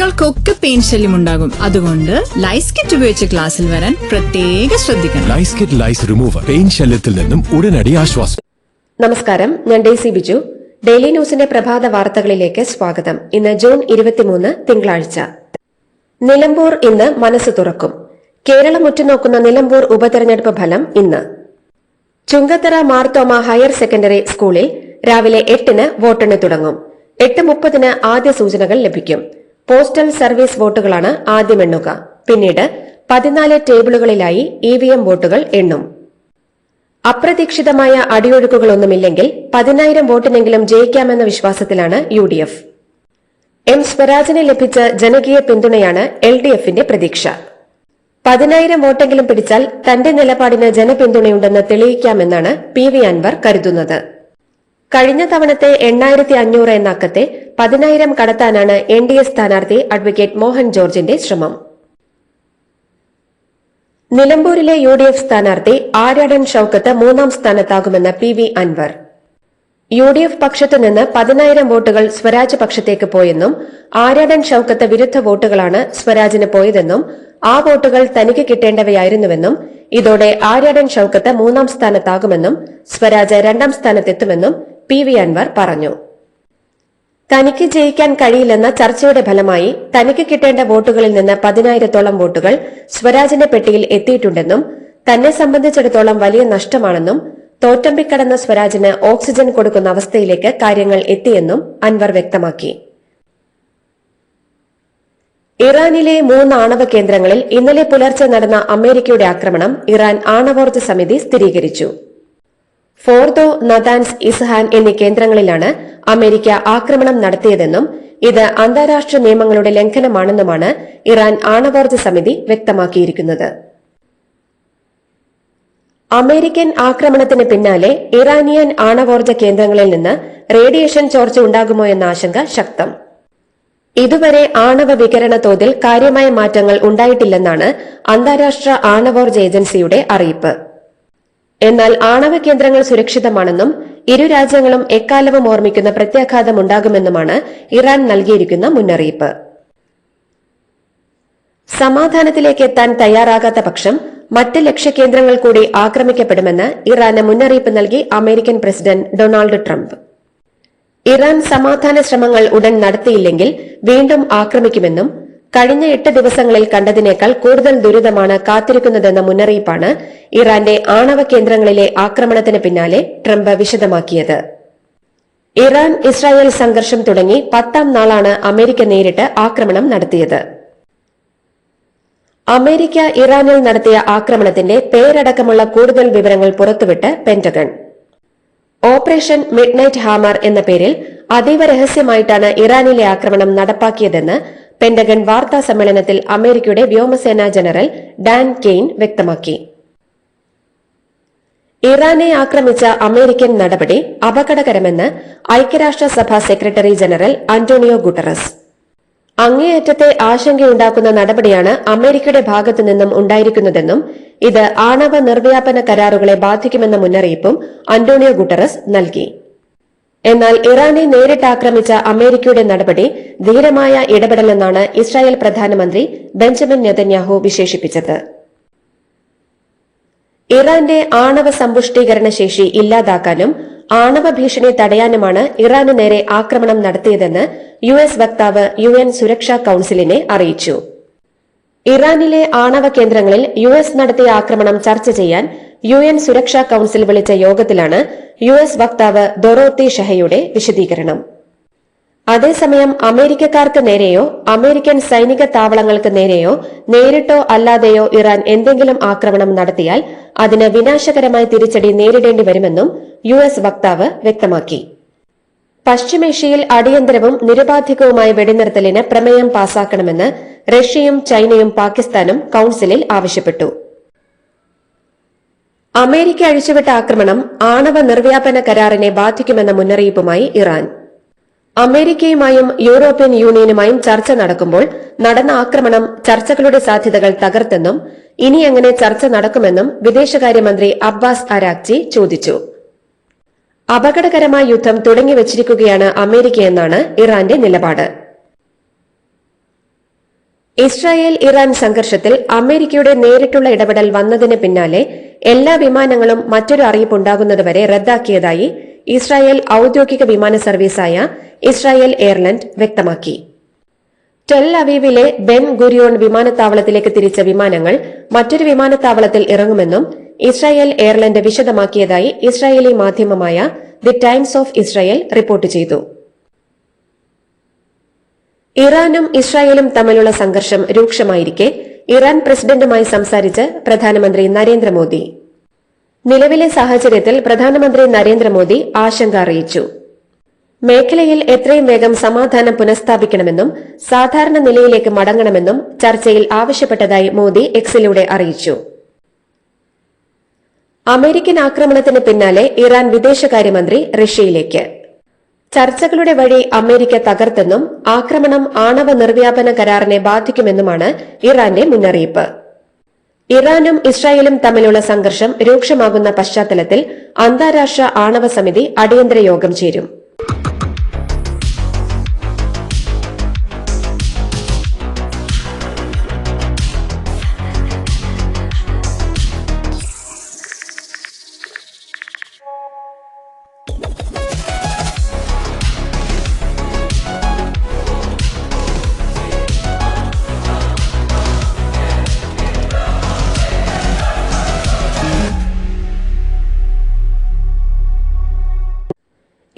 കുട്ടികൾക്കൊക്കെ പെയിൻ ശല്യം ഉണ്ടാകും. അതുകൊണ്ട് ലൈസ് കിറ്റ് ഉപയോഗിച്ച് ക്ലാസ്സിൽ വരാൻ പ്രത്യേക ശ്രദ്ധിക്കണം. Lice kit lice remover pain ശല്യത്തിൽ നിന്നും ഉടനടി ആശ്വാസം. നമസ്കാരം ഞാൻ ഡേസി ബിജു. ഡെയിലി ന്യൂസിന്റെ പ്രഭാത വാർത്തകളിലേക്ക് സ്വാഗതം. ഇന്ന് ജൂൺ ഇരുപത്തിമൂന്ന് തിങ്കളാഴ്ച. നിലമ്പൂർ ഇന്ന് മനസ്സ് തുറക്കും. കേരളം ഉറ്റുനോക്കുന്ന നിലമ്പൂർ ഉപതെരഞ്ഞെടുപ്പ് ഫലം ഇന്ന്. ചുങ്കത്തറ മാർത്തോമ ഹയർ സെക്കൻഡറി സ്കൂളിൽ രാവിലെ എട്ടിന് വോട്ടെണ്ണി തുടങ്ങും. എട്ട് മുപ്പതിന് ആദ്യ സൂചനകൾ ലഭിക്കും. പോസ്റ്റൽ സർവീസ് വോട്ടുകളാണ് ആദ്യം എണ്ണുക. പിന്നീട് പതിനാല് ടേബിളുകളിലായി ഇവിഎം വോട്ടുകൾ എണ്ണും. അപ്രതീക്ഷിതമായ അടിയൊഴുക്കുകളൊന്നുമില്ലെങ്കിൽ പതിനായിരം വോട്ടിനെങ്കിലും ജയിക്കാമെന്ന വിശ്വാസത്തിലാണ് യു ഡി എഫ്. എം സ്വരാജിന് ലഭിച്ച ജനകീയ പിന്തുണയാണ് എൽ ഡി എഫിന്റെ പ്രതീക്ഷ. പതിനായിരം വോട്ടെങ്കിലും പിടിച്ചാൽ തന്റെ നിലപാടിന് ജനപിന്തുണയുണ്ടെന്ന് തെളിയിക്കാമെന്നാണ് പി വി അൻവർ കരുതുന്നത്. കഴിഞ്ഞ തവണത്തെ എണ്ണായിരത്തി അഞ്ഞൂറ് എന്ന അക്കത്തെ പതിനായിരം കടത്താനാണ് എൻ ഡി എ സ്ഥാനാർത്ഥി അഡ്വക്കേറ്റ് മോഹൻ ജോർജിന്റെ ശ്രമം. നിലമ്പൂരിലെ യു ഡി എഫ് സ്ഥാനാർത്ഥി ആര്യാടൻ ഷൌക്കത്ത് മൂന്നാം സ്ഥാനത്താകുമെന്ന് P V Anwar. U D F പക്ഷത്തു നിന്ന് പതിനായിരം വോട്ടുകൾ സ്വരാജ് പക്ഷത്തേക്ക് പോയെന്നും ആര്യാടൻ ഷൌക്കത്ത് വിരുദ്ധ വോട്ടുകളാണ് സ്വരാജിന് പോയതെന്നും ആ വോട്ടുകൾ തനിക്ക് കിട്ടേണ്ടവയായിരുന്നുവെന്നും ഇതോടെ ആര്യാടൻ ഷൌക്കത്ത് മൂന്നാം സ്ഥാനത്താകുമെന്നും സ്വരാജ് രണ്ടാം സ്ഥാനത്തെത്തുമെന്നും പി വി അൻവർ പറഞ്ഞു. തനിക്ക് ജയിക്കാൻ കഴിയില്ലെന്ന ചർച്ചയുടെ ഫലമായി തനിക്ക് കിട്ടേണ്ട വോട്ടുകളിൽ നിന്ന് പതിനായിരത്തോളം വോട്ടുകൾ സ്വരാജിന്റെ പെട്ടിയിൽ എത്തിയിട്ടുണ്ടെന്നും തന്നെ സംബന്ധിച്ചിടത്തോളം വലിയ നഷ്ടമാണെന്നും തോറ്റമ്പിക്കടന്ന സ്വരാജിന് ഓക്സിജൻ കൊടുക്കുന്ന അവസ്ഥയിലേക്ക് കാര്യങ്ങൾ എത്തിയെന്നും അൻവർ വ്യക്തമാക്കി. ഇറാനിലെ മൂന്ന് ആണവ കേന്ദ്രങ്ങളിൽ ഇന്നലെ പുലർച്ചെ നടന്ന അമേരിക്കയുടെ ആക്രമണം ഇറാൻ ആണവോർജ സമിതി സ്ഥിരീകരിച്ചു. ഫോർദോ നദാൻസ് ഇസ്ഹാൻ എന്നീ കേന്ദ്രങ്ങളിലാണ് അമേരിക്ക ആക്രമണം നടത്തിയതെന്നും ഇത് അന്താരാഷ്ട്ര നിയമങ്ങളുടെ ലംഘനമാണെന്നുമാണ് ഇറാൻ ആണവോർജ സമിതി വ്യക്തമാക്കിയിരിക്കുന്നത്. അമേരിക്കൻ ആക്രമണത്തിന് പിന്നാലെ ഇറാനിയൻ ആണവോർജ കേന്ദ്രങ്ങളിൽ നിന്ന് റേഡിയേഷൻ ചോർച്ച ഉണ്ടാകുമോ എന്ന ആശങ്ക ശക്തം. ഇതുവരെ ആണവ വികരണ തോതിൽ കാര്യമായ മാറ്റങ്ങൾ ഉണ്ടായിട്ടില്ലെന്നാണ് അന്താരാഷ്ട്ര ആണവോർജ ഏജൻസിയുടെ അറിയിപ്പ്. എന്നാൽ ആണവ കേന്ദ്രങ്ങൾ സുരക്ഷിതമാണെന്നും ഇരു രാജ്യങ്ങളും എക്കാലവും ഓർമ്മിക്കുന്ന പ്രത്യാഘാതം ഉണ്ടാകുമെന്നുമാണ് ഇറാൻ നൽകിയിരിക്കുന്ന മുന്നറിയിപ്പ്. സമാധാനത്തിലേക്ക് എത്താൻ തയ്യാറാകാത്ത പക്ഷം മറ്റ് ലക്ഷ്യകേന്ദ്രങ്ങൾ കൂടി ആക്രമിക്കപ്പെടുമെന്ന് ഇറാന് മുന്നറിയിപ്പ് നൽകി American president Donald Trump. Iran സമാധാന ശ്രമങ്ങൾ ഉടൻ നടത്തിയില്ലെങ്കിൽ വീണ്ടും ആക്രമിക്കുമെന്നും കഴിഞ്ഞ എട്ട് ദിവസങ്ങളിൽ കണ്ടതിനേക്കാൾ കൂടുതൽ ദുരിതമാണ് കാത്തിരിക്കുന്നതെന്ന മുന്നറിയിപ്പാണ് ഇറാന്റെ ആണവ കേന്ദ്രങ്ങളിലെ ആക്രമണത്തിന് പിന്നാലെ ട്രംപ് വിശദമാക്കിയത്. ഇറാൻ ഇസ്രായേൽ സംഘർഷം തുടങ്ങി പത്താം നാളാണ് അമേരിക്ക നേരിട്ട് ആക്രമണം നടത്തിയത്. അമേരിക്ക ഇറാനിൽ നടത്തിയ ആക്രമണത്തിന്റെ പേരടക്കമുള്ള കൂടുതൽ വിവരങ്ങൾ പുറത്തുവിട്ട് പെന്റഗൺ. ഓപ്പറേഷൻ മിഡ്നൈറ്റ് ഹാമർ എന്ന പേരിൽ അതീവ രഹസ്യമായിട്ടാണ് ഇറാനിലെ ആക്രമണം നടപ്പാക്കിയതെന്ന് പെന്റഗൺ വാർത്താ സമ്മേളനത്തിൽ അമേരിക്കയുടെ വ്യോമസേനാ ജനറൽ ഡാൻ കെയ്ൻ വ്യക്തമാക്കി. ഇറാനെ ആക്രമിച്ച അമേരിക്കൻ നടപടി അപകടകരമെന്ന് ഐക്യരാഷ്ട്രസഭ സെക്രട്ടറി ജനറൽ അന്റോണിയോ ഗുട്ടറസ്. അങ്ങേയറ്റത്തെ ആശങ്കയുണ്ടാക്കുന്ന നടപടിയാണ് അമേരിക്കയുടെ ഭാഗത്തുനിന്നും ഉണ്ടായിരിക്കുന്നതെന്നും ഇത് ആണവ നിർവ്യാപന കരാറുകളെ ബാധിക്കുമെന്ന മുന്നറിയിപ്പും അന്റോണിയോ ഗുട്ടറസ് നൽകി. എന്നാൽ ഇറാനെ നേരിട്ട് ആക്രമിച്ച അമേരിക്കയുടെ നടപടി ധീരമായ ഇടപെടലെന്നാണ് ഇസ്രായേൽ പ്രധാനമന്ത്രി ബെഞ്ചമിൻ നെതന്യാഹു വിശേഷിപ്പിച്ചത്. ഇറാന്റെ ആണവ സമ്പുഷ്ടീകരണ ശേഷി ഇല്ലാതാക്കാനും ആണവ ഭീഷണി തടയാനുമാണ് ഇറാന് നേരെ ആക്രമണം നടത്തിയതെന്ന് യു എസ് വക്താവ് യു എൻ സുരക്ഷാ കൌൺസിലിനെ അറിയിച്ചു. ഇറാനിലെ ആണവ കേന്ദ്രങ്ങളിൽ യു എസ് നടത്തിയ ആക്രമണം ചർച്ച ചെയ്യാൻ യു എൻ സുരക്ഷാ കൌൺസിൽ വിളിച്ച യോഗത്തിലാണ് യു എസ് വക്താവ് ദൊറോത്തി ഷഹയുടെ വിശദീകരണം. അതേസമയം അമേരിക്കക്കാർക്ക് നേരെയോ അമേരിക്കൻ സൈനിക താവളങ്ങൾക്ക് നേരെയോ നേരിട്ടോ അല്ലാതെയോ ഇറാൻ എന്തെങ്കിലും ആക്രമണം നടത്തിയാൽ അതിന് വിനാശകരമായ തിരിച്ചടി നേരിടേണ്ടി വരുമെന്നും യു എസ് വക്താവ് വ്യക്തമാക്കി. പശ്ചിമേഷ്യയിൽ അടിയന്തരവും നിരുപാധികവുമായ വെടിനിർത്തലിന് പ്രമേയം പാസാക്കണമെന്ന് റഷ്യയും ചൈനയും പാകിസ്ഥാനും കൌൺസിലിൽ ആവശ്യപ്പെട്ടു. അമേരിക്ക അഴിച്ചുവിട്ട ആക്രമണം ആണവ നിർവ്യാപന കരാറിനെ ബാധിക്കുമെന്ന മുന്നറിയിപ്പുമായി ഇറാൻ. അമേരിക്കയുമായും യൂറോപ്യൻ യൂണിയനുമായും ചർച്ച നടക്കുമ്പോൾ നടന്ന ആക്രമണം ചർച്ചകളുടെ സാധ്യതകൾ തകർത്തെന്നും ഇനി എങ്ങനെ ചർച്ച നടക്കുമെന്നും വിദേശകാര്യമന്ത്രി അബ്ബാസ് അരാക്ചി ചോദിച്ചു. അപകടകരമായ യുദ്ധം തുടങ്ങിവച്ചിരിക്കുകയാണ് അമേരിക്കയെന്നാണ് ഇറാന്റെ നിലപാട്. ഇസ്രായേൽ ഇറാൻ സംഘർഷത്തിൽ അമേരിക്കയുടെ നേരിട്ടുള്ള ഇടപെടൽ വന്നതിന് പിന്നാലെ എല്ലാ വിമാനങ്ങളും മറ്റൊരു അറിയിപ്പ് ഉണ്ടാകുന്നതുവരെ റദ്ദാക്കിയതായി ഇസ്രായേൽ ഔദ്യോഗിക വിമാന സർവീസായ ഇസ്രായേൽ എയർലൈൻസ് വ്യക്തമാക്കി. ടെൽ അവീവിലെ ബെൻ ഗുരിയോൺ വിമാനത്താവളത്തിലേക്ക് തിരിച്ച വിമാനങ്ങൾ മറ്റൊരു വിമാനത്താവളത്തിൽ ഇറങ്ങുമെന്നും ഇസ്രായേൽ എയർലൈൻസ് വിശദമാക്കിയതായി ഇസ്രായേലി മാധ്യമമായ the Times of Israel report ചെയ്തു. ഇറാനും ഇസ്രായേലും തമ്മിലുള്ള സംഘർഷം രൂക്ഷമായിരിക്കെ ഇറാൻ പ്രസിഡന്റുമായി സംസാരിച്ച് പ്രധാനമന്ത്രി നരേന്ദ്രമോദി. നിലവിലെ സാഹചര്യത്തിൽ പ്രധാനമന്ത്രി നരേന്ദ്രമോദി ആശങ്ക അറിയിച്ചു. മേഖലയിൽ എത്രയും വേഗം സമാധാനം പുനഃസ്ഥാപിക്കണമെന്നും സാധാരണ നിലയിലേക്ക് മടങ്ങണമെന്നും ചർച്ചയിൽ ആവശ്യപ്പെട്ടതായി മോദി എക്സിലൂടെ അറിയിച്ചു. അമേരിക്കൻ ആക്രമണത്തിന് പിന്നാലെ ഇറാൻ വിദേശകാര്യമന്ത്രി റഷ്യയിലേക്ക്. ചർച്ചകളുടെ വഴി അമേരിക്ക തകർത്തെന്നും ആക്രമണം ആണവ നിർവ്യാപന കരാറിനെ ബാധിക്കുമെന്നുമാണ് ഇറാന്റെ മുന്നറിയിപ്പ്. ഇറാനും ഇസ്രായേലും തമ്മിലുള്ള സംഘർഷം രൂക്ഷമാകുന്ന പശ്ചാത്തലത്തിൽ അന്താരാഷ്ട്ര ആണവ സമിതി അടിയന്തര യോഗം ചേരും.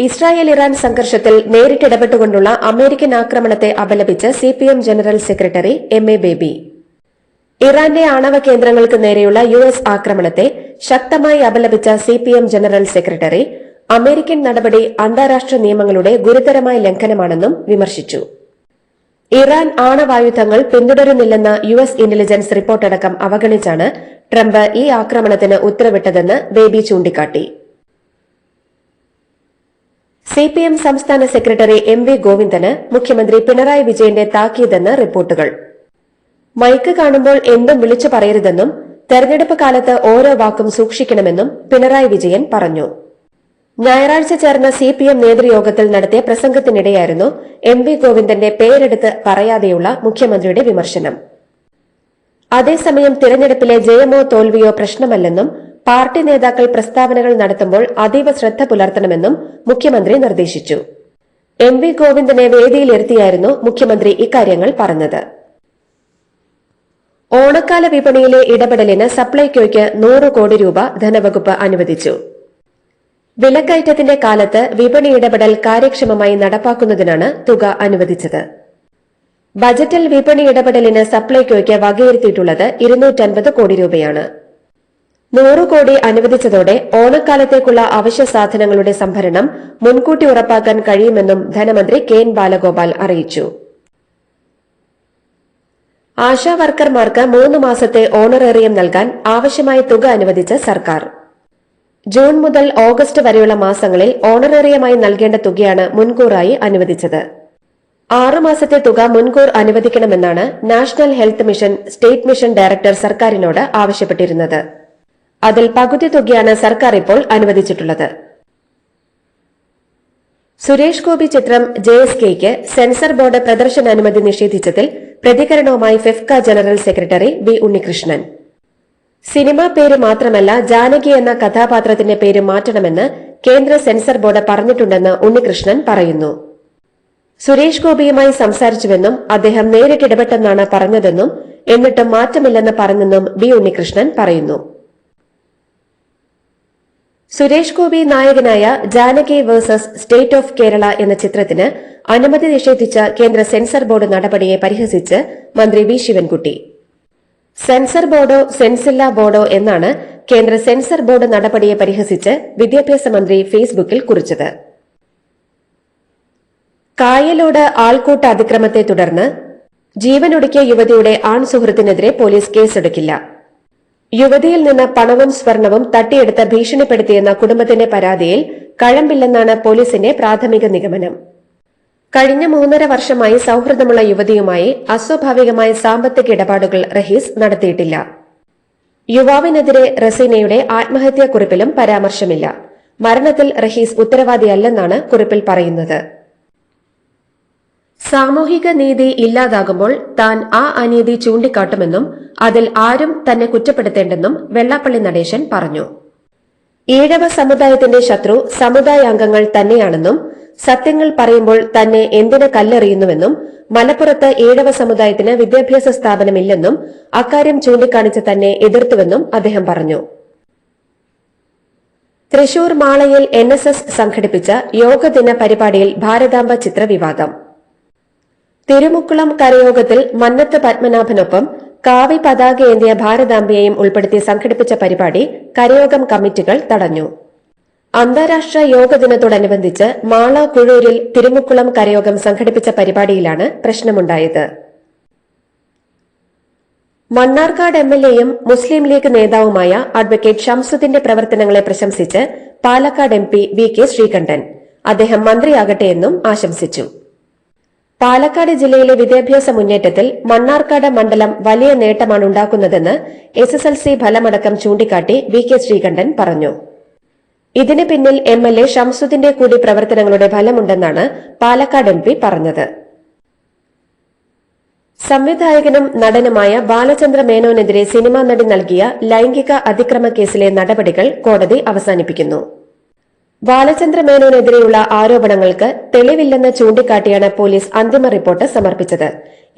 ഇസ്രായേൽ ഇറാൻ സംഘർഷത്തിൽ നേരിട്ടിടപെട്ടുകൊണ്ടുള്ള അമേരിക്കൻ ആക്രമണത്തെ അപലപിച്ച് CPM general secretary M A Baby. ഇറാന്റെ ആണവ കേന്ദ്രങ്ങൾക്ക് നേരെയുള്ള യു എസ് ആക്രമണത്തെ ശക്തമായി അപലപിച്ച സിപിഎം ജനറൽ സെക്രട്ടറി അമേരിക്കൻ നടപടി അന്താരാഷ്ട്ര നിയമങ്ങളുടെ ഗുരുതരമായ ലംഘനമാണെന്നും വിമർശിച്ചു. ഇറാൻ ആണവായുധങ്ങൾ പിന്തുടരുന്നില്ലെന്ന യു എസ് ഇന്റലിജൻസ് റിപ്പോർട്ടടക്കം അവഗണിച്ചാണ് ട്രംപ് ഈ ആക്രമണത്തിന് ഉത്തരവിട്ടതെന്ന് ബേബി ചൂണ്ടിക്കാട്ടി. സിപിഎം സംസ്ഥാന സെക്രട്ടറി എം വി ഗോവിന്ദന് മുഖ്യമന്ത്രി പിണറായി വിജയന്റെ താക്കീതെന്ന് റിപ്പോർട്ടുകൾ. മൈക്ക് കാണുമ്പോൾ എന്തും വിളിച്ചു പറയരുതെന്നും തെരഞ്ഞെടുപ്പ് കാലത്ത് ഓരോ വാക്കും സൂക്ഷിക്കണമെന്നും പിണറായി വിജയൻ പറഞ്ഞു. ഞായറാഴ്ച ചേർന്ന സിപിഎം നേതൃയോഗത്തിൽ നടത്തിയ പ്രസംഗത്തിനിടെയായിരുന്നു എം വി ഗോവിന്ദന്റെ പേരെടുത്ത് പറയാതെയുള്ള മുഖ്യമന്ത്രിയുടെ വിമർശനം. അതേസമയം തിരഞ്ഞെടുപ്പിലെ ജയമോ തോൽവിയോ പ്രശ്നമല്ലെന്നും പാർട്ടി നേതാക്കൾ പ്രസ്താവനകൾ നടത്തുമ്പോൾ അതീവ ശ്രദ്ധ പുലർത്തണമെന്നും മുഖ്യമന്ത്രി നിർദ്ദേശിച്ചു. എം വി ഗോവിന്ദനെ വേദിയിലിരുത്തിയായിരുന്നു മുഖ്യമന്ത്രി ഇക്കാര്യങ്ങൾ പറഞ്ഞത്. ഓണക്കാല വിപണിയിലെ ഇടപെടലിന് സപ്ലൈകോയ്ക്ക് നൂറ് കോടി രൂപ ധനവകുപ്പ് അനുവദിച്ചു. വിലക്കയറ്റത്തിന്റെ കാലത്ത് വിപണി ഇടപെടൽ കാര്യക്ഷമമായി നടപ്പാക്കുന്നതിനാണ് തുക അനുവദിച്ചത്. ബജറ്റിൽ വിപണി ഇടപെടലിന് സപ്ലൈകോയ്ക്ക് വകയിരുത്തിയിട്ടുള്ളത് ഇരുന്നൂറ്റൻപത് കോടി രൂപയാണ്. നൂറ് കോടി അനുവദിച്ചതോടെ ഓണക്കാലത്തേക്കുള്ള അവശ്യ സാധനങ്ങളുടെ സംഭരണം മുൻകൂട്ടി ഉറപ്പാക്കാൻ കഴിയുമെന്നും ധനമന്ത്രി കെ എൻ ബാലഗോപാൽ അറിയിച്ചു. ആശാ വർക്കർമാർക്ക് മൂന്ന് മാസത്തെ ഓണറേറിയം നൽകാൻ ആവശ്യമായ തുക അനുവദിച്ച സർക്കാർ. ജൂൺ മുതൽ ഓഗസ്റ്റ് വരെയുള്ള മാസങ്ങളിൽ ഓണറേറിയമായി നൽകേണ്ട തുകയാണ് മുൻകൂറായി അനുവദിച്ചത്. ആറ് മാസത്തെ തുക മുൻകൂർ അനുവദിക്കണമെന്നാണ് national health mission state mission director സർക്കാരിനോട് ആവശ്യപ്പെട്ടിരുന്നത്. അതിൽ പകുതി തുകയാണ് സർക്കാർ ഇപ്പോൾ അനുവദിച്ചിട്ടുള്ളത്. സുരേഷ് ഗോപി ചിത്രം ജെ എസ് കെയ്ക്ക് സെൻസർ ബോർഡ് പ്രദർശന അനുമതി നിഷേധിച്ചതിൽ പ്രതികരണവുമായി FEFKA general secretary B Unnikrishnan. Cinema പേര് മാത്രമല്ല ജാനകി എന്ന കഥാപാത്രത്തിന്റെ പേര് മാറ്റണമെന്ന് കേന്ദ്ര സെൻസർ ബോർഡ് പറഞ്ഞിട്ടുണ്ടെന്ന് ഉണ്ണികൃഷ്ണൻ പറയുന്നു. സുരേഷ് ഗോപിയുമായി സംസാരിച്ചുവെന്നും അദ്ദേഹം നേരിട്ടിടപെട്ടെന്നാണ് പറഞ്ഞതെന്നും എന്നിട്ടും മാറ്റമില്ലെന്ന് പറഞ്ഞെന്നും ബി ഉണ്ണികൃഷ്ണൻ പറയുന്നു. സുരേഷ് ഗോപി നായകനായ Janaki versus state of Kerala എന്ന ചിത്രത്തിന് അനുമതി നിഷേധിച്ച കേന്ദ്ര സെൻസർ ബോർഡ് നടപടിയെ പരിഹസിച്ച് മന്ത്രി വി ശിവൻകുട്ടി. സെൻസർ ബോർഡോ സെൻസില്ല ബോർഡോ എന്നാണ് കേന്ദ്ര സെൻസർ ബോർഡ് നടപടിയെ പരിഹസിച്ച് വിദ്യാഭ്യാസ മന്ത്രി ഫേസ്ബുക്കിൽ കുറിച്ചത്. കായലോട് ആൾക്കൂട്ട അതിക്രമത്തെ തുടർന്ന് ജീവനൊടുക്കിയ യുവതിയുടെ ആൺ സുഹൃത്തിനെതിരെ പോലീസ് കേസെടുക്കില്ല. യുവതിയിൽ നിന്ന് പണവും സ്വർണവും തട്ടിയെടുത്ത് ഭീഷണിപ്പെടുത്തിയെന്ന കുടുംബത്തിന്റെ പരാതിയിൽ കഴമ്പില്ലെന്നാണ് പോലീസിന്റെ പ്രാഥമിക നിഗമനം. കഴിഞ്ഞ മൂന്നര വർഷമായി സൌഹൃദമുള്ള യുവതിയുമായി അസ്വാഭാവികമായ സാമ്പത്തിക ഇടപാടുകൾ റഹീസ് നടത്തിയിട്ടില്ല. യുവാവിനെതിരെ റസീനയുടെ ആത്മഹത്യാക്കുറിപ്പിലും പരാമർശമില്ല. മരണത്തിൽ റഹീസ് ഉത്തരവാദിയല്ലെന്നാണ് കുറിപ്പിൽ പറയുന്നത്. സാമൂഹിക നീതി ഇല്ലാതാകുമ്പോൾ താൻ ആ അനീതി ചൂണ്ടിക്കാട്ടുമെന്നും അതിൽ ആരും തന്നെ കുറ്റപ്പെടുത്തേണ്ടെന്നും വെള്ളാപ്പള്ളി നടേശൻ പറഞ്ഞു. ഈഴവ സമുദായത്തിന്റെ ശത്രു സമുദായാംഗങ്ങൾ തന്നെയാണെന്നും സത്യങ്ങൾ പറയുമ്പോൾ തന്നെ എന്തിന് കല്ലെറിയുന്നുവെന്നും മലപ്പുറത്ത് ഈഴവ സമുദായത്തിന് വിദ്യാഭ്യാസ സ്ഥാപനമില്ലെന്നും അക്കാര്യം ചൂണ്ടിക്കാണിച്ച് തന്നെ എതിർത്തുവെന്നും അദ്ദേഹം പറഞ്ഞു. തൃശൂർ മാളയിൽ എൻ എസ് എസ് സംഘടിപ്പിച്ച യോഗദിന പരിപാടിയിൽ ഭാരതാംബ ചിത്രവിവാദം. തിരുമുക്കുളം കരയോഗത്തിൽ മന്നത്ത് പത്മനാഭനൊപ്പം കാവി പതാകയേന്തിയ ഭാരതാംബയെയും ഉൾപ്പെടുത്തി സംഘടിപ്പിച്ച പരിപാടി കരയോഗം കമ്മിറ്റികൾ തടഞ്ഞു. അന്താരാഷ്ട്ര യോഗ ദിനത്തോടനുബന്ധിച്ച് മാള കുഴൂരിൽ തിരുമുക്കുളം കരയോഗം സംഘടിപ്പിച്ച പരിപാടിയിലാണ് പ്രശ്നമുണ്ടായത്. മണ്ണാർക്കാട് എം എൽ എയും മുസ്ലിം ലീഗ് നേതാവുമായ അഡ്വക്കേറ്റ് ഷംസുദ്ദീന്റെ പ്രവർത്തനങ്ങളെ പ്രശംസിച്ച് Palakkad M P V K Sreekandan അദ്ദേഹം മന്ത്രിയാകട്ടെ എന്നും ആശംസിച്ചു. പാലക്കാട് ജില്ലയിലെ വിദ്യാഭ്യാസ മുന്നേറ്റത്തിൽ മണ്ണാർക്കാട് മണ്ഡലം വലിയ നേട്ടമാണ് ഉണ്ടാക്കുന്നതെന്ന് എസ് എസ് എൽ സി ഫലമടക്കം ചൂണ്ടിക്കാട്ടി വി കെ ശ്രീകണ്ഠൻ പറഞ്ഞു. ഇതിന് പിന്നിൽ എം എൽ എ ഷംസുദ്ദീന്റെ കൂടി പ്രവർത്തനങ്ങളുടെ ഫലമുണ്ടെന്നാണ് പാലക്കാട് എം പി പറഞ്ഞത്. സംവിധായകനും നടനുമായ ബാലചന്ദ്ര മേനോനെതിരെ സിനിമാ നടി നൽകിയ ലൈംഗിക അതിക്രമ കേസിലെ നടപടികൾ കോടതി അവസാനിപ്പിക്കുന്നു. ബാലചന്ദ്ര മേനോനെതിരെയുള്ള ആരോപണങ്ങൾക്ക് തെളിവില്ലെന്ന് ചൂണ്ടിക്കാട്ടിയാണ് പോലീസ് അന്തിമ റിപ്പോർട്ട് സമർപ്പിച്ചത്.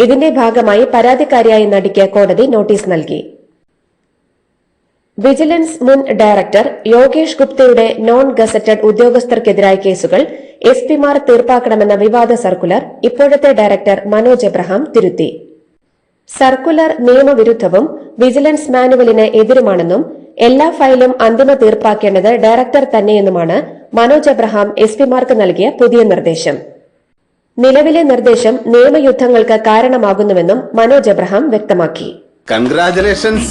ഇതിന്റെ ഭാഗമായി പരാതിക്കാരിയായ നടിക്ക് കോടതി നോട്ടീസ് നൽകി. വിജിലൻസ് മുൻ ഡയറക്ടർ യോഗേഷ് ഗുപ്തയുടെ നോൺ ഗസറ്റഡ് ഉദ്യോഗസ്ഥർക്കെതിരായ കേസുകൾ എസ് പിമാർ തീർപ്പാക്കണമെന്ന വിവാദ സർക്കുലർ ഇപ്പോഴത്തെ ഡയറക്ടർ മനോജ് എബ്രഹാം തിരുത്തി. സർക്കുലർ നിയമവിരുദ്ധവും വിജിലൻസ് മാനുവലിന് എതിരുമാണെന്നും എല്ലാ ഫയലും അന്തിമ തീർപ്പാക്കേണ്ടത് ഡയറക്ടർ തന്നെയെന്നുമാണ് മനോജ് അബ്രഹാം എസ് പിമാർക്ക് നൽകിയ പുതിയ നിർദ്ദേശം. നിലവിലെ നിർദ്ദേശം നിയമയുദ്ധങ്ങൾക്ക് കാരണമാകുന്നുവെന്നും മനോജ് അബ്രഹാം വ്യക്തമാക്കി. കൺഗ്രാചുലേഷൻസ്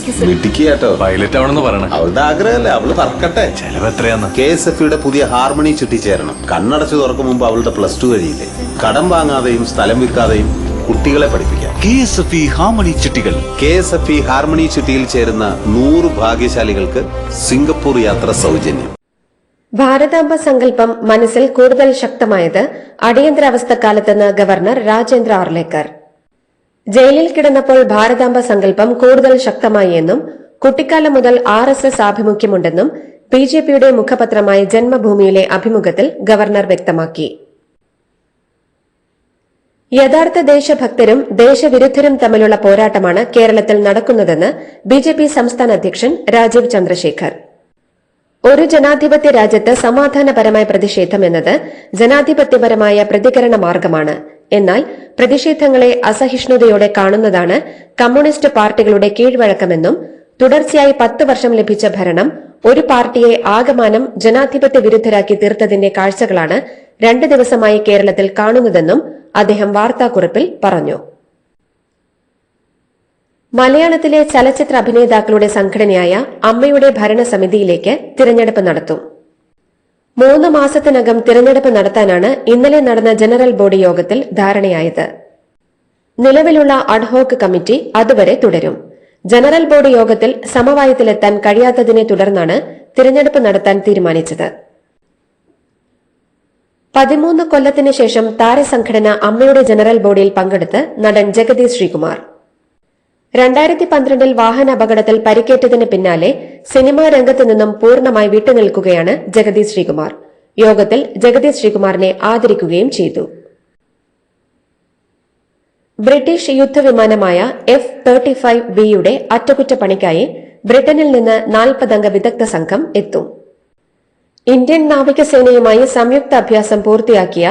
പൈലറ്റ് ആവണമെന്ന് പറയണം. അവളുടെ ആഗ്രഹമല്ലേ? അവൾ പറക്കട്ടെ. ചെലവ് എത്രയാന്ന്? കെ എസ് എഫ് യുടെ പുതിയ ഹാർമണി ചുറ്റിച്ചേരണം. കണ്ണടച്ചു തുറക്കും മുമ്പ് അവളുടെ പ്ലസ് ടു കഴിയില്ലേ? കടം വാങ്ങാതെയും സ്ഥലം വിൽക്കാതെയും കുട്ടികളെ പഠിപ്പിക്കാം. K S F E harmony ചിട്ടികൾ. K S F E harmony ചിട്ടിയിൽ ചേരുന്ന നൂറ് ഭാഗ്യശാലികൾക്ക് സിംഗപ്പൂർ യാത്ര സൗജന്യം. ഭാരതാംബ സങ്കല്പം മനസ്സിൽ കൂടുതൽ ശക്തമായത് അടിയന്തരാവസ്ഥക്കാലത്തെന്ന് ഗവർണർ രാജേന്ദ്ര ആർലേക്കർ. ജയിലിൽ കിടന്നപ്പോൾ ഭാരതാംബ സങ്കല്പം കൂടുതൽ ശക്തമായി എന്നും കുട്ടിക്കാലം മുതൽ ആർ എസ് എസ് ആഭിമുഖ്യമുണ്ടെന്നും ബി ജെ പിയുടെ മുഖപത്രമായ ജന്മഭൂമിയിലെ അഭിമുഖത്തിൽ ഗവർണർ വ്യക്തമാക്കി. യഥാർത്ഥ ദേശഭക്തരും ദേശവിരുദ്ധരും തമ്മിലുള്ള പോരാട്ടമാണ് കേരളത്തിൽ നടക്കുന്നതെന്ന് ബി ജെ പി സംസ്ഥാന അധ്യക്ഷൻ രാജീവ് ചന്ദ്രശേഖർ. ഒരു ജനാധിപത്യ രാജ്യത്ത് സമാധാനപരമായ പ്രതിഷേധം എന്നത് ജനാധിപത്യപരമായ പ്രതികരണ മാർഗമാണ്. എന്നാൽ പ്രതിഷേധങ്ങളെ അസഹിഷ്ണുതയോടെ കാണുന്നതാണ് കമ്മ്യൂണിസ്റ്റ് പാർട്ടികളുടെ കീഴ്വഴക്കമെന്നും തുടർച്ചയായി പത്ത് വർഷം ലഭിച്ച ഭരണം ഒരു പാർട്ടിയെ ആകമാനം ജനാധിപത്യ വിരുദ്ധരാക്കി തീർത്തതിന്റെ കാഴ്ചകളാണ് രണ്ട് ദിവസമായി കേരളത്തിൽ കാണുന്നതെന്നും അദ്ദേഹം വാർത്താക്കുറിപ്പിൽ പറഞ്ഞു. മലയാളത്തിലെ ചലച്ചിത്ര അഭിനേതാക്കളുടെ സംഘടനയായ അമ്മയുടെ ഭരണസമിതിയിലേക്ക് തിരഞ്ഞെടുപ്പ് നടത്തും. മൂന്ന് മാസത്തിനകം തിരഞ്ഞെടുപ്പ് നടത്താനാണ് ഇന്നലെ നടന്ന ജനറൽ ബോഡി യോഗത്തിൽ ധാരണയായത്. നിലവിലുള്ള അഡ്ഹോക്ക് കമ്മിറ്റി അതുവരെ തുടരും. ജനറൽ ബോഡി യോഗത്തിൽ സമവായത്തിലെത്താൻ കഴിയാത്തതിനെ തുടർന്നാണ് തിരഞ്ഞെടുപ്പ് നടത്താൻ തീരുമാനിച്ചത്. പതിമൂന്ന് കൊല്ലത്തിന് ശേഷം താരസംഘടന അമ്മയുടെ ജനറൽ ബോഡിയിൽ പങ്കെടുത്ത് നടൻ ജഗദീഷ് ശ്രീകുമാർ. രണ്ടായിരത്തി പന്ത്രണ്ടിൽ വാഹന അപകടത്തിൽ പരിക്കേറ്റതിന് പിന്നാലെ സിനിമാ രംഗത്ത് നിന്നും പൂർണമായി വിട്ടുനിൽക്കുകയാണ് ജഗദീഷ് ശ്രീകുമാർ. യോഗത്തിൽ ജഗദീഷ് ശ്രീകുമാറിനെ ആദരിക്കുകയും ചെയ്തു. ബ്രിട്ടീഷ് യുദ്ധവിമാനമായ എഫ് തേർട്ടി ഫൈവ് ബിയുടെ അറ്റകുറ്റപ്പണിക്കായി ബ്രിട്ടനിൽ നിന്ന് നാൽപ്പതംഗ വിദഗ്ധ സംഘം എത്തും. ഇന്ത്യൻ നാവികസേനയുമായി സംയുക്ത അഭ്യാസം പൂർത്തിയാക്കിയ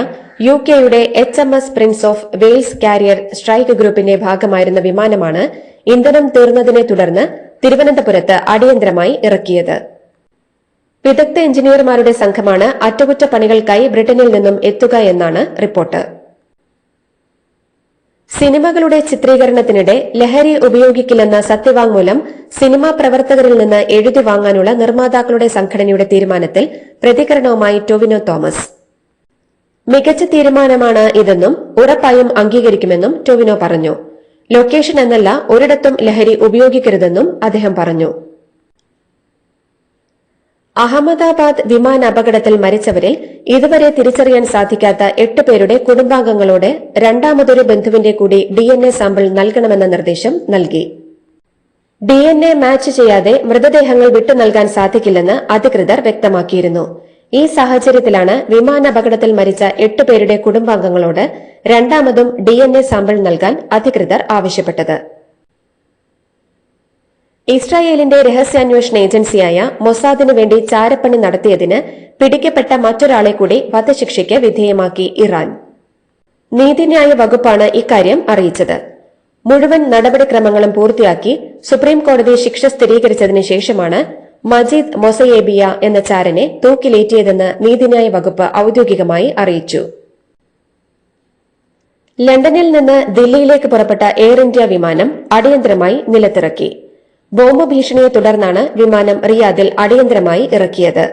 യു കെയുടെ H M S prince of Wales carrier strike ഗ്രൂപ്പിന്റെ ഭാഗമായിരുന്ന വിമാനമാണ് ഇന്ധനം തീർന്നതിനെ തുടർന്ന് തിരുവനന്തപുരത്ത് അടിയന്തരമായി ഇറക്കിയത്. വിദഗ്ധ എഞ്ചിനീയർമാരുടെ സംഘമാണ് അറ്റകുറ്റപ്പണികൾക്കായി ബ്രിട്ടനിൽ നിന്നും എത്തുക എന്നാണ് റിപ്പോർട്ട്. സിനിമകളുടെ ചിത്രീകരണത്തിനിടെ ലഹരി ഉപയോഗിക്കില്ലെന്ന സത്യവാങ്മൂലം സിനിമാ പ്രവർത്തകരിൽ നിന്ന് എഴുതി വാങ്ങാനുള്ള നിർമ്മാതാക്കളുടെ സംഘടനയുടെ തീരുമാനത്തിൽ പ്രതികരണവുമായി ടൊവിനോ തോമസ്. മികച്ച തീരുമാനമാണ് ഇതെന്നും ഉറപ്പായും അംഗീകരിക്കുമെന്നും ടൊവിനോ പറഞ്ഞു. ലൊക്കേഷൻ എന്നല്ല ഒരിടത്തും ലഹരി ഉപയോഗിക്കരുതെന്നും അദ്ദേഹം പറഞ്ഞു. അഹമ്മദാബാദ് വിമാന അപകടത്തിൽ മരിച്ചവരിൽ ഇതുവരെ തിരിച്ചറിയാൻ സാധിക്കാത്ത എട്ട് പേരുടെ കുടുംബാംഗങ്ങളോട് രണ്ടാമതൊരു ബന്ധുവിന്റെ കൂടി ഡിഎൻഎ സാമ്പിൾ നൽകണമെന്ന നിർദ്ദേശം നൽകി. ഡിഎൻഎ മാച്ച് ചെയ്യാതെ മൃതദേഹങ്ങൾ വിട്ടു നൽകാൻ സാധിക്കില്ലെന്ന് അധികൃതർ വ്യക്തമാക്കിയിരുന്നു. ഈ സാഹചര്യത്തിലാണ് വിമാനാപകടത്തിൽ മരിച്ച എട്ട് പേരുടെ കുടുംബാംഗങ്ങളോട് രണ്ടാമതും ഡിഎൻഎ സാമ്പിൾ നൽകാൻ അധികൃതർ ആവശ്യപ്പെട്ടത്. ഇസ്രായേലിന്റെ രഹസ്യാന്വേഷണ ഏജൻസിയായ മൊസാദിന് വേണ്ടി ചാരപ്പണി നടത്തിയതിന് പിടിക്കപ്പെട്ട മറ്റൊരാളെ കൂടി വധശിക്ഷയ്ക്ക് വിധേയമാക്കി ഇറാൻ. നീതിന്യായ വകുപ്പാണ് ഇക്കാര്യം അറിയിച്ചത്. മുഴുവൻ നടപടിക്രമങ്ങളും പൂർത്തിയാക്കി സുപ്രീം കോടതി ശിക്ഷ സ്ഥിരീകരിച്ചതിന് ശേഷമാണ് മജീദ് മൊസയേബിയ എന്ന ചാരനെ തൂക്കിലേറ്റിയതെന്ന് നീതിന്യായ വകുപ്പ് ഔദ്യോഗികമായി അറിയിച്ചു. ലണ്ടനിൽ നിന്ന് ദില്ലിയിലേക്ക് പുറപ്പെട്ട എയർ ഇന്ത്യ വിമാനം അടിയന്തരമായി നിലത്തിറക്കി. ബോംബ് ഭീഷണിയെ തുടർന്നാണ് വിമാനം റിയാദിൽ അടിയന്തരമായി ഇറക്കിയത്.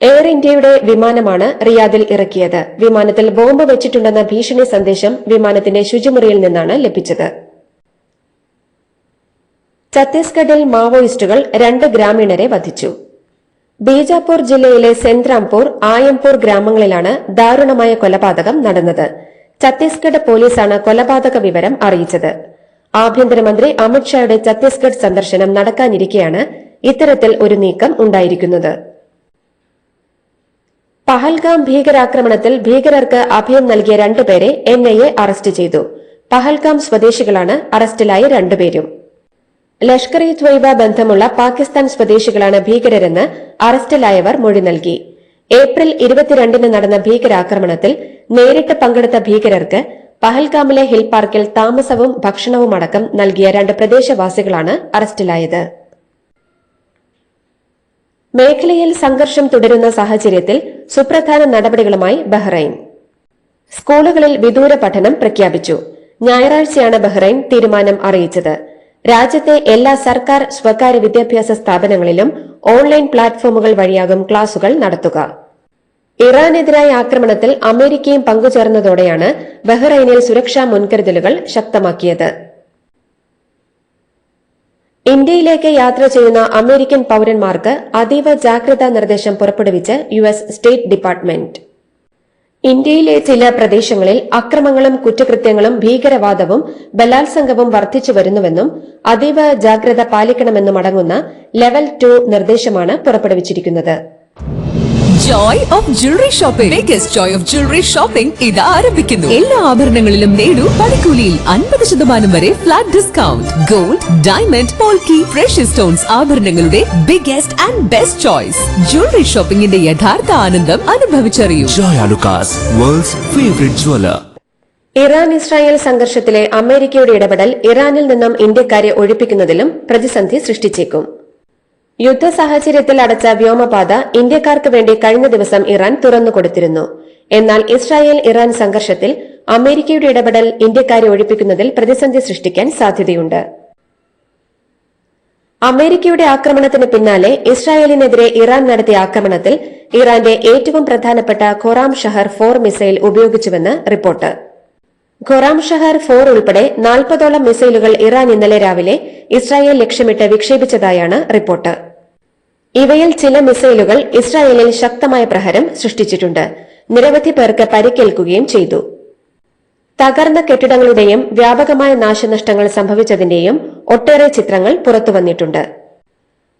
എയർ ഇന്ത്യയുടെ വിമാനമാണ് റിയാദിൽ ഇറക്കിയത്. വിമാനത്തിൽ ബോംബ് വെച്ചിട്ടുണ്ടെന്ന ഭീഷണി സന്ദേശം വിമാനത്തിന്റെ ശുചിമുറിയിൽ നിന്നാണ് ലഭിച്ചത്. ഛത്തീസ്ഗഡിൽ മാവോയിസ്റ്റുകൾ രണ്ട് ഗ്രാമീണരെ വധിച്ചു. ബീജാപൂർ ജില്ലയിലെ സെന്ത്രാംപൂർ ആയംപൂർ ഗ്രാമങ്ങളിലാണ് ദാരുണമായ കൊലപാതകം നടന്നത്. ഛത്തീസ്ഗഡ് പോലീസാണ് കൊലപാതക വിവരം അറിയിച്ചത്. ആഭ്യന്തരമന്ത്രി അമിത്ഷായുടെ ഛത്തീസ്ഗഡ് സന്ദർശനം നടക്കാനിരിക്കെയാണ് ഇത്തരത്തിൽ ഒരു നീക്കം ഉണ്ടായിരിക്കുന്നത്. പഹൽഗാം ഭീകരാക്രമണത്തിൽ ഭീകരർക്ക് അഭയം നൽകിയ രണ്ടുപേരെ എൻഐഎ അറസ്റ്റ് ചെയ്തു. പഹൽഗാം സ്വദേശികളാണ് അറസ്റ്റിലായ രണ്ടുപേരും. ലഷ്കർ ഇ ത്വയ്ബ ബന്ധമുള്ള പാകിസ്ഥാൻ സ്വദേശികളാണ് ഭീകരരെന്ന് അറസ്റ്റിലായവർ മൊഴി നൽകി. ഏപ്രിൽ ഇരുപത്തിരണ്ടിന് നടന്ന ഭീകരാക്രമണത്തിൽ നേരിട്ട് പങ്കെടുത്ത ഭീകരർക്ക് പഹൽഗാമിലെ ഹിൽ പാർക്കിൽ താമസവും ഭക്ഷണവും അടക്കം നൽകിയ രണ്ട് പ്രദേശവാസികളാണ് അറസ്റ്റിലായത്. മേഖലയിൽ സംഘർഷം തുടരുന്ന സാഹചര്യത്തിൽ സുപ്രധാന നടപടികളുമായി ബഹ്റൈൻ. സ്കൂളുകളിൽ വിദൂര പഠനം പ്രഖ്യാപിച്ചു. ഞായറാഴ്ചയാണ് ബഹ്റൈൻ തീരുമാനം അറിയിച്ചത്. രാജ്യത്തെ എല്ലാ സർക്കാർ സ്വകാര്യ വിദ്യാഭ്യാസ സ്ഥാപനങ്ങളിലും ഓൺലൈൻ പ്ലാറ്റ്ഫോമുകൾ വഴിയാകും ക്ലാസുകൾ നടത്തുക. ഇറാനെതിരായ ആക്രമണത്തിൽ അമേരിക്കയും പങ്കുചേർന്നതോടെയാണ് ബഹ്റൈനിൽ സുരക്ഷാ മുൻകരുതലുകൾ ശക്തമാക്കിയത്. ഇന്ത്യയിലേക്ക് യാത്ര ചെയ്യുന്ന അമേരിക്കൻ പൌരന്മാർക്ക് അതീവ ജാഗ്രതാ നിർദ്ദേശം പുറപ്പെടുവിച്ച് യു എസ് സ്റ്റേറ്റ് ഡിപ്പാർട്ട്മെന്റ്. ഇന്ത്യയിലെ ചില പ്രദേശങ്ങളിൽ അക്രമങ്ങളും കുറ്റകൃത്യങ്ങളും ഭീകരവാദവും ബലാത്സംഗവും വർദ്ധിച്ചു വരുന്നുവെന്നും അതീവ ജാഗ്രത പാലിക്കണമെന്നും അടങ്ങുന്ന ലെവൽ ടു നിർദ്ദേശമാണ് പുറപ്പെടുവിച്ചിരിക്കുന്നത്. Joy of jewellery shopping biggest joy of jewellery shopping ഇത് ആരംഭിക്കുന്നു. എല്ലാ ആഭരണങ്ങളിലും നേടൂ പണിക്കൂലിയിൽ അൻപത് ശതമാനം വരെ flat discount gold diamond polki fresh stones ആഭരണങ്ങളുടെ biggest and best choice jewellery ഷോപ്പിംഗിന്റെ യഥാർത്ഥ ആനന്ദം അനുഭവിച്ചറിയൂ. Joy Alucas, world's favourite jeweller Iran Israel സംഘർഷത്തിലെ അമേരിക്കയുടെ ഇടപെടൽ ഇറാനിൽ നിന്നും ഇന്ത്യക്കാരെ ഒഴിപ്പിക്കുന്നതിലും പ്രതിസന്ധി സൃഷ്ടിച്ചേക്കും. യുദ്ധ സാഹചര്യത്തിൽ അടച്ച വ്യോമപാത ഇന്ത്യക്കാർക്ക് വേണ്ടി കഴിഞ്ഞ ദിവസം ഇറാൻ തുറന്നുകൊടുത്തിരുന്നു എന്നാൽ ഇസ്രായേൽ ഇറാൻ സംഘർഷത്തിൽ അമേരിക്കയുടെ ഇടപെടൽ ഇന്ത്യക്കാരെ ഒഴിപ്പിക്കുന്നതിൽ പ്രതിസന്ധി സൃഷ്ടിക്കാൻ സാധ്യതയുണ്ട്. അമേരിക്കയുടെ ആക്രമണത്തിന് പിന്നാലെ ഇസ്രായേലിനെതിരെ ഇറാൻ നടത്തിയ ആക്രമണത്തിൽ ഇറാന്റെ ഏറ്റവും പ്രധാനപ്പെട്ട ഖൊറാം ഷഹർ ഫോർ മിസൈൽ ഉപയോഗിച്ചുവെന്ന് റിപ്പോർട്ട്. ഖൊറാം ഷഹർ ഫോർ ഉൾപ്പെടെ നാൽപ്പതോളം മിസൈലുകൾ ഇറാൻ ഇന്നലെ രാവിലെ ഇസ്രായേൽ ലക്ഷ്യമിട്ട് വിക്ഷേപിച്ചതായാണ് റിപ്പോർട്ട്. ഇവയിൽ ചില മിസൈലുകൾ ഇസ്രായേലിൽ ശക്തമായ പ്രഹരം സൃഷ്ടിച്ചിട്ടുണ്ട്. നിരവധി പേർക്ക് പരിക്കേൽക്കുകയും ചെയ്തു. തകർന്ന കെട്ടിടങ്ങളുടെയും വ്യാപകമായ നാശനഷ്ടങ്ങൾ സംഭവിച്ചതിന്റെയും ഒട്ടേറെ ചിത്രങ്ങൾ പുറത്തുവന്നിട്ടുണ്ട്.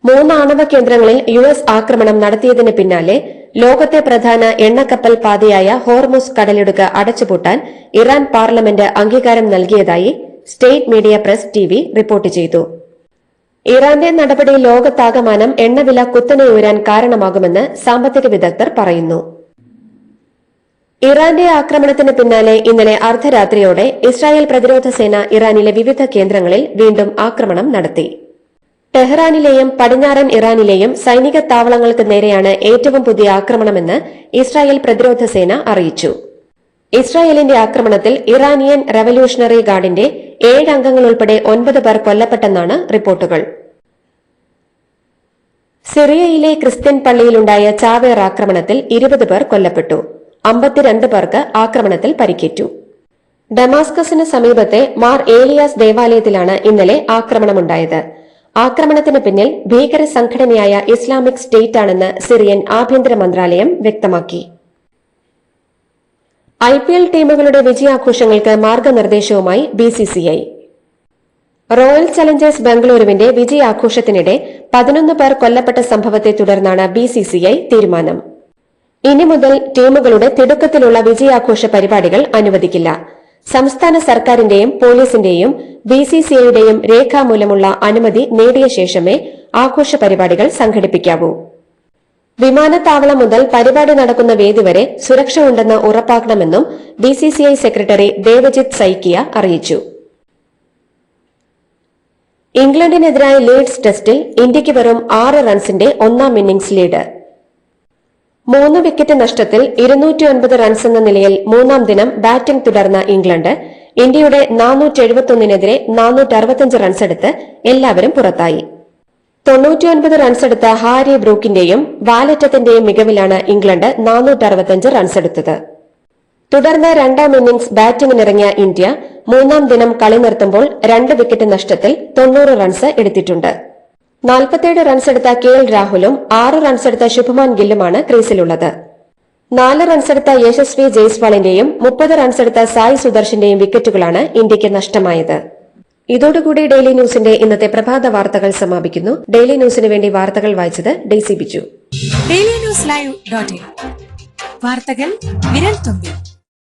മൂന്ന് ആണവ കേന്ദ്രങ്ങളിൽ യു എസ് ആക്രമണം നടത്തിയതിന് പിന്നാലെ ലോകത്തെ പ്രധാന എണ്ണക്കപ്പൽ പാതയായ ഹോർമുസ് കടലിടുക്ക് അടച്ചുപൂട്ടാൻ ഇറാൻ പാർലമെന്റ് അംഗീകാരം നൽകിയതായി state media Press TV report ചെയ്തു. ഇറാന്റെ നടപടി ലോകത്താകമാനം എണ്ണവില കുത്തനെ ഉയരാൻ കാരണമാകുമെന്ന് സാമ്പത്തിക വിദഗ്ധർ പറയുന്നു. ഇറാന്റെ ആക്രമണത്തിന് പിന്നാലെ ഇന്നലെ അർദ്ധരാത്രിയോടെ ഇസ്രായേൽ പ്രതിരോധ സേന ഇറാനിലെ വിവിധ കേന്ദ്രങ്ങളിൽ വീണ്ടും ആക്രമണം നടത്തി. ടെഹ്റാനിലെയും പടിഞ്ഞാറൻ ഇറാനിലെയും സൈനിക താവളങ്ങൾക്ക് നേരെയാണ് ഏറ്റവും പുതിയ ആക്രമണമെന്ന് ഇസ്രായേൽ പ്രതിരോധ സേന അറിയിച്ചു. ഇസ്രായേലിന്റെ ആക്രമണത്തിൽ ഇറാനിയൻ റവല്യൂഷണറി ഗാർഡിന്റെ ഏഴ് അംഗങ്ങൾ ഉൾപ്പെടെ ഒൻപത് പേർ കൊല്ലപ്പെട്ടെന്നാണ് റിപ്പോർട്ടുകൾ. സിറിയയിലെ ക്രിസ്ത്യൻ പള്ളിയിലുണ്ടായ ചാവേർ ആക്രമണത്തിൽ ഇരുപത് പേർ കൊല്ലപ്പെട്ടു. അമ്പത്തിരണ്ട് പേർക്ക് ആക്രമണത്തിൽ പരിക്കേറ്റു. ഡമാസ്കസിന് സമീപത്തെ മാർ ഏലിയാസ് ദേവാലയത്തിലാണ് ഇന്നലെ ആക്രമണമുണ്ടായത്. ആക്രമണത്തിന് പിന്നിൽ ഭീകര സംഘടനയായ ഇസ്ലാമിക് സ്റ്റേറ്റ് ആണെന്ന് സിറിയൻ ആഭ്യന്തര മന്ത്രാലയം വ്യക്തമാക്കി. ഐ പി എൽ ടീമുകളുടെ വിജയാഘോഷങ്ങൾക്ക് മാർഗനിർദ്ദേശവുമായി B C C I. Royal challengers ബംഗളൂരുവിന്റെ വിജയാഘോഷത്തിനിടെ പതിനൊന്ന് പേർ കൊല്ലപ്പെട്ട സംഭവത്തെ തുടർന്നാണ് ബി സി സി ഐ തീരുമാനം. ഇനി മുതൽ ടീമുകളുടെ തിടുക്കത്തിലുള്ള വിജയാഘോഷ പരിപാടികൾ അനുവദിക്കില്ല. സംസ്ഥാന സർക്കാരിന്റെയും പോലീസിന്റെയും ബി സി സി ഐയുടെയും രേഖാമൂലമുള്ള അനുമതി നേടിയ ശേഷമേ ആഘോഷ പരിപാടികൾ സംഘടിപ്പിക്കാവൂ. വിമാനത്താവളം മുതൽ പരിപാടി നടക്കുന്ന വേദി വരെ സുരക്ഷ ഉണ്ടെന്ന് ഉറപ്പാക്കണമെന്നും B C C I secretary Devajit Saikia അറിയിച്ചു. ഇംഗ്ലണ്ടിനെതിരായ ലീഡ്സ് ടെസ്റ്റിൽ ഇന്ത്യയ്ക്ക് വെറും ആറ് റൺസിന്റെ ഒന്നാം ഇന്നിംഗ്സ് ലീഡ്. മൂന്ന് വിക്കറ്റ് നഷ്ടത്തിൽ ഇരുന്നൂറ്റി ഒൻപത് റൺസ് എന്ന നിലയിൽ മൂന്നാം ദിനം ബാറ്റിംഗ് തുടർന്ന ഇംഗ്ലണ്ട് ഇന്ത്യയുടെ നാനൂറ്റി എഴുപത്തൊന്നിനെതിരെ നാനൂറ്റി അറുപത്തിയഞ്ച് റൺസെടുത്ത് എല്ലാവരും പുറത്തായി. തൊണ്ണൂറ്റിയൊൻപത് റൺസെടുത്ത ഹാരി ബ്രൂക്കിന്റെയും വാലറ്റത്തിന്റെയും മികവിലാണ് ഇംഗ്ലണ്ട് നാനൂറ്റി അറുപത്തിയഞ്ച് റൺസെടുത്തത് തുടർന്ന് രണ്ടാം ഇന്നിംഗ്സ് ബാറ്റിംഗിനിറങ്ങിയ ഇന്ത്യ മൂന്നാം ദിനം കളി നിർത്തുമ്പോൾ രണ്ട് വിക്കറ്റ് നഷ്ടത്തിൽ തൊണ്ണൂറ് റൺസ് എടുത്തിട്ടുണ്ട്. നാൽപ്പത്തിയേഴ് റൺസെടുത്ത കെ എൽ രാഹുലും ആറ് റൺസെടുത്ത ശുഭമാൻ ഗില്ലുമാണ് ക്രീസിലുള്ളത്. നാല് റൺസെടുത്ത യശസ്വി ജയ്സ്വാളിന്റെയും മുപ്പത് റൺസെടുത്ത സായി സുദർശന്റെയും വിക്കറ്റുകളാണ് ഇന്ത്യയ്ക്ക് നഷ്ടമായത്. ഇതോടുകൂടി ഡെയിലി ന്യൂസിന്റെ ഇന്നത്തെ പ്രഭാത വാർത്തകൾ സമാപിക്കുന്നു. ഡെയിലി ന്യൂസിന് വേണ്ടി വാർത്തകൾ വായിച്ചത് Daisy Biju. Daily news live വാർത്തകൾ വിരൽ തുമ്പിൽ.